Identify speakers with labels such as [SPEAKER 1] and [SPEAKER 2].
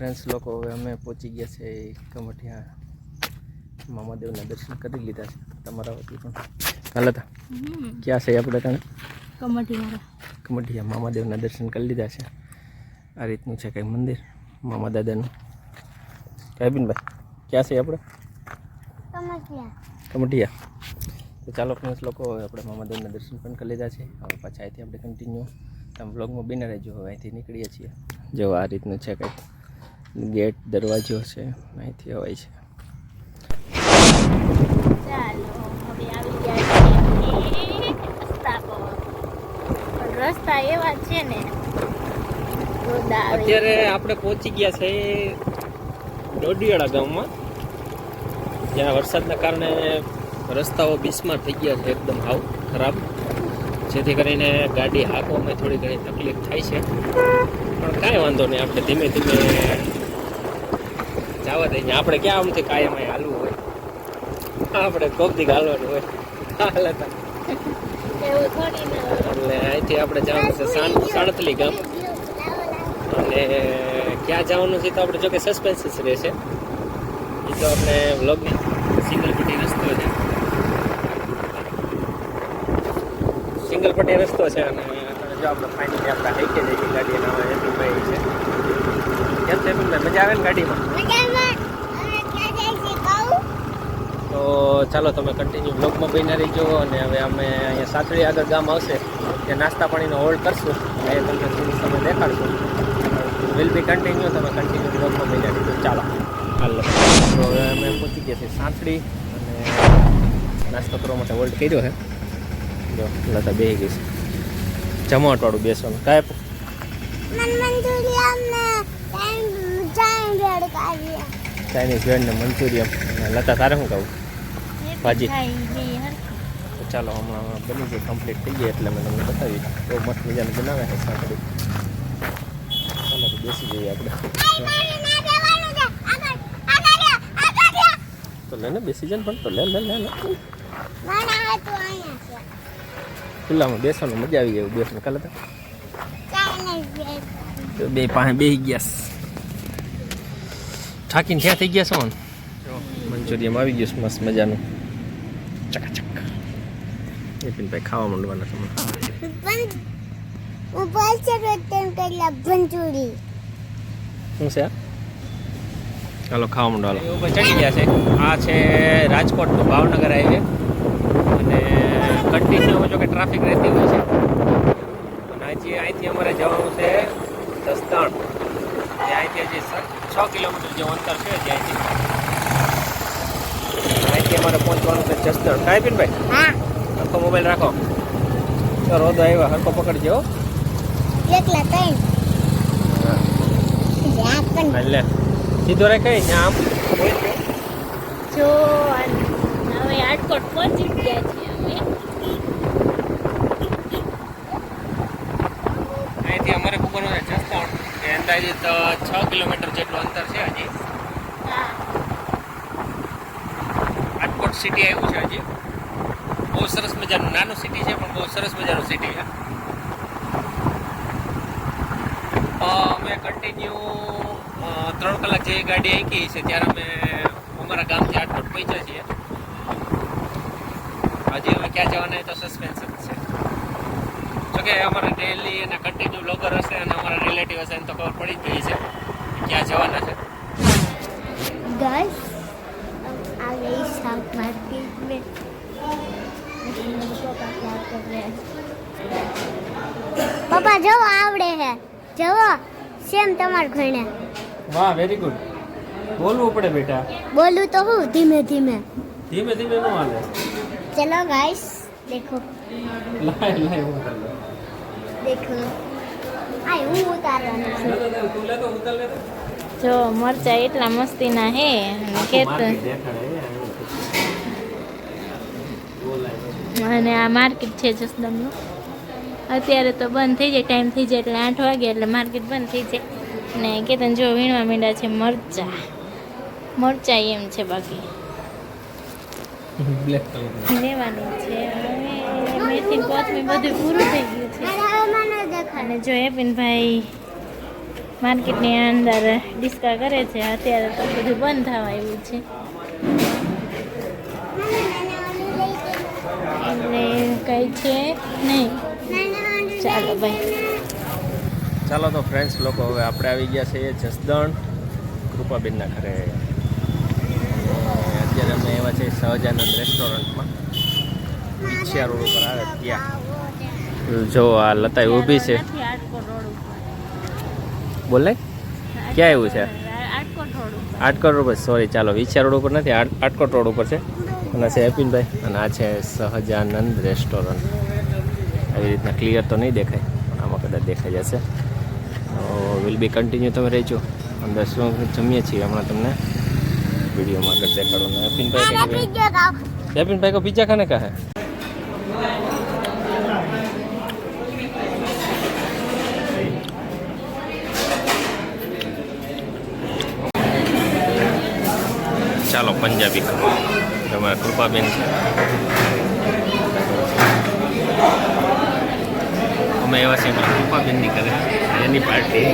[SPEAKER 1] Friends લોકો હવે અમે પહોંચી ગયા છે કમઠિયા મામાદેવના દર્શન કરી લીધા છે. તમારા વતી પણ. હાલ હતા ક્યાં છે આપણે તને
[SPEAKER 2] કમઠિયા
[SPEAKER 1] કમઠિયા મામાદેવના દર્શન કરી લીધા છે. આ રીતનું છે કંઈ મંદિર મામા દાદાનું. કાબીનભાઈ ક્યાં છે આપણે? કમઠિયા તો ચાલો ફ્રેન્ડ્સ લોકો હવે આપણે મામાદેવના દર્શન પણ કરી લીધા છે. હવે પાછા અહીંથી આપણે કન્ટિન્યુ તમે બ્લોગમાં બિના રહેજો હવે અહીંથી નીકળીએ છીએ. જો આ રીતનું છે કંઈક ગેટ દરવાજો છે, અહીંથી અવાય છે.
[SPEAKER 2] રસ્તા એવા છે ને
[SPEAKER 1] અત્યારે આપણે પહોંચી ગયા છે ડોડિયાળા ગામમાં. જ્યાં વરસાદના કારણે રસ્તાઓ બિસ્માર થઈ ગયા છે, એકદમ હાવ ખરાબ. જેથી કરીને ગાડી હાંકવામાં થોડી ઘણી તકલીફ થાય છે. પણ કાંઈ વાંધો નહીં, આપણે ધીમે ધીમે જવા દઈએ આપણે ક્યાં આમથી કાયમ હાલવું હોય? આપણે કોકથી હાલવાનું હોય? હાલ હતા.
[SPEAKER 2] એવું થોડી ના હોય.
[SPEAKER 1] એટલે અહીંથી આપણે જવાનું છે સાણ સાણતલી ગામ. અને ક્યાં જવાનું છે તો આપણે જોકે સસ્પેન્સ જ રહેશે. એ તો આપણે વ્લોગની સિંગલ પટ્ટી રસ્તો છે. સિંગલ પટ્ટી રસ્તો છે અને જો આપણે ફાઇનલી આપણે હાઈકે જઈએ ગાડી નામ હેપીભાઈ છે. કેમ છે તમને? મજા આવે ને ગાડીમાં? તો ચાલો તમે કન્ટિન્યુ બ્લોગમાં બની રહીજો અને હવે અમે અહીંયા સાતળી આગળ ગામ આવશે ત્યાં નાસ્તા પાણીનો હોલ્ડ કરશું એ તમને થોડું સમય દેખાડશું. વિલ બી કન્ટિન્યુ તમે કન્ટિન્યુ બ્લોગમાં બની રહીજો. ચાલો. હાલો. તો હવે અમે પહોંચી ગયા છીએ સાંતડી અને નાસ્તો કરવા માટે હોલ્ડ કર્યો છે. જો લતા બેસી ગઈ છે. જમવાટવાળું બેસવાનું. કાંઈ ચાઇનીઝ વેડ ને મંચુરિયમ અને લતા તારે શું કહું ભાજી. ચાલો હમણાં બની ગઈ કમ્પ્લીટ થઈ ગઈ એટલે મેં તમને બતાવી બહુ મસ્ત મજાનું બનાવે છે સાંકડી ચાલો બેસી જઈએ આપણે. તો લે ને બેસી જાય પણ તો લે લે લે લે. ખુલ્લામાં બેસવાનું મજા આવી ગયું બેસવાનું કાલે તો. બે પાસે બેસી ગયા થાકીને ક્યાં થઈ ગયા છો? મંચુરિયમ આવી ગયું મસ્ત મજાનું. ચકાચક ભાઈ ખાવા માંડવાના તમે
[SPEAKER 3] ભંચુરી
[SPEAKER 1] શું છે? ચાલો ખાવા માંડો હાલો ઉપર ચડી ગયા છે આ છે રાજકોટ to ભાવનગર હાઈવે. અને કન્ટિન્યુ જો કે ટ્રાફિક રહેતી હોય છે. અને હજી અહીંથી અમારે જવાનું છે દસ્તાણ અહીંથી હજી છ કિલોમીટર જેવું અંતર છે અહીંથી. અહીંથી અમારે પહોંચવાનું છે જસ્તર. કાંઈ પીન ભાઈ?
[SPEAKER 3] હા.
[SPEAKER 1] આખો મોબાઈલ રાખો. તો રોદો આવ્યો હરકો પકડજો.
[SPEAKER 3] એકલા ત્રણ.
[SPEAKER 1] એટલે સીધો રાખાય કઈ આમ. હોય છે.
[SPEAKER 2] જો હવે આટકોટ પહોંચી ગયા છીએ
[SPEAKER 1] અહીંથી અમારે છે જસદણ એ અંદાજિત છ કિલોમીટર જેટલું અંતર છે હજી
[SPEAKER 2] હા
[SPEAKER 1] રાજકોટ સિટી આવ્યું છે હજી બહુ સરસ મજાનું, નાનું સિટી છે, પણ બહુ સરસ મજાનું સિટી છે. અમે કન્ટિન્યુ ત્રણ કલાક જે ગાડી આંકી છે, ત્યારે અમે અમારા ગામથી આટપટ પહોંચ્યા છીએ. હજી અમે ક્યાં જવાના તો સસ્પેન્સ જ છે. જોકે અમારા ડેલી અને કન્ટિન્યુ બ્લોગર હશે અને અમારા રિલેટિવ હશે, એને તો ખબર પડી જ ગઈ છે ક્યાં જવાના છે.
[SPEAKER 3] ગાઈસ પપ્પા જો આવડે હે જવો સેમ તમાર ઘણે
[SPEAKER 1] વાહ વેરી ગુડ બોલવું પડે બેટા.
[SPEAKER 3] બોલું તો હું ધીમે ધીમે.
[SPEAKER 1] ધીમે ધીમે નો હાલે?
[SPEAKER 3] ચલો ગાઈસ દેખો.
[SPEAKER 1] લાય લાય ઉતાર
[SPEAKER 3] દેખો. આય હું ઉતારવાનું છું.
[SPEAKER 1] તું લે તો ઉતાર લે
[SPEAKER 2] જો મરચા એટલા મસ્તીના હે કે
[SPEAKER 1] તો દેખાડે
[SPEAKER 2] અને આ માર્કેટ છે જસદમનું અત્યારે તો બંધ થઈ જાય ટાઈમ થઈ જાય એટલે આઠ વાગે એટલે માર્કેટ બંધ થઈ જાય. ને કેતન જો વીણવા માંડ્યા છે મરચા. મરચા એમ છે બાકી. લેવાની છે. મેથી કોથમી બધું પૂરું થઈ ગયું છે. અને જો એપિનભાઈ માર્કેટની અંદર ડિસ્કા કરે છે અત્યારે તો બધું બંધ થવા આવ્યું છે. કંઈ છે નહીં. ચાલો ભાઈ
[SPEAKER 1] ચાલો તો ફ્રેન્ડ્સ લોકો હવે આપણે આવી ગયા છીએ જસદણ કૃપાબેનના ઘરે. અત્યારે અમે એવા છે સહજાનંદ રેસ્ટોરન્ટમાં. ઈચ્છા રોડ ઉપર આવે ત્યાં જો આ લતાઈ ઊભી છે. બોલે? ક્યાં એવું છે?
[SPEAKER 2] આટકોટ રોડ ઉપર.
[SPEAKER 1] ઉપર સોરી ચાલો વિછિયા રોડ ઉપર નથી આટ- આટકોટ રોડ ઉપર છે. અને છે હેપીનભાઈ અને આ છે સહજાનંદ રેસ્ટોરન્ટ. આવી રીતના ક્લિયર તો નહીં દેખાય આમાં કદાચ દેખાઈ જશે. વિલ બી કન્ટિન્યુ તમે રહેજો. અંદર શું જમીએ છીએ હમણાં તમને? વિડીયોમાં આગળ દેખાડવાનું હેપીનભાઈ એપિનભાઈ કો પિઝા ખાને કહે ચાલો પંજાબી ખાવા તમારા કૃપાબેન છે. અમે એવા કે કૃપાબેનની કરે એની પાર્ટી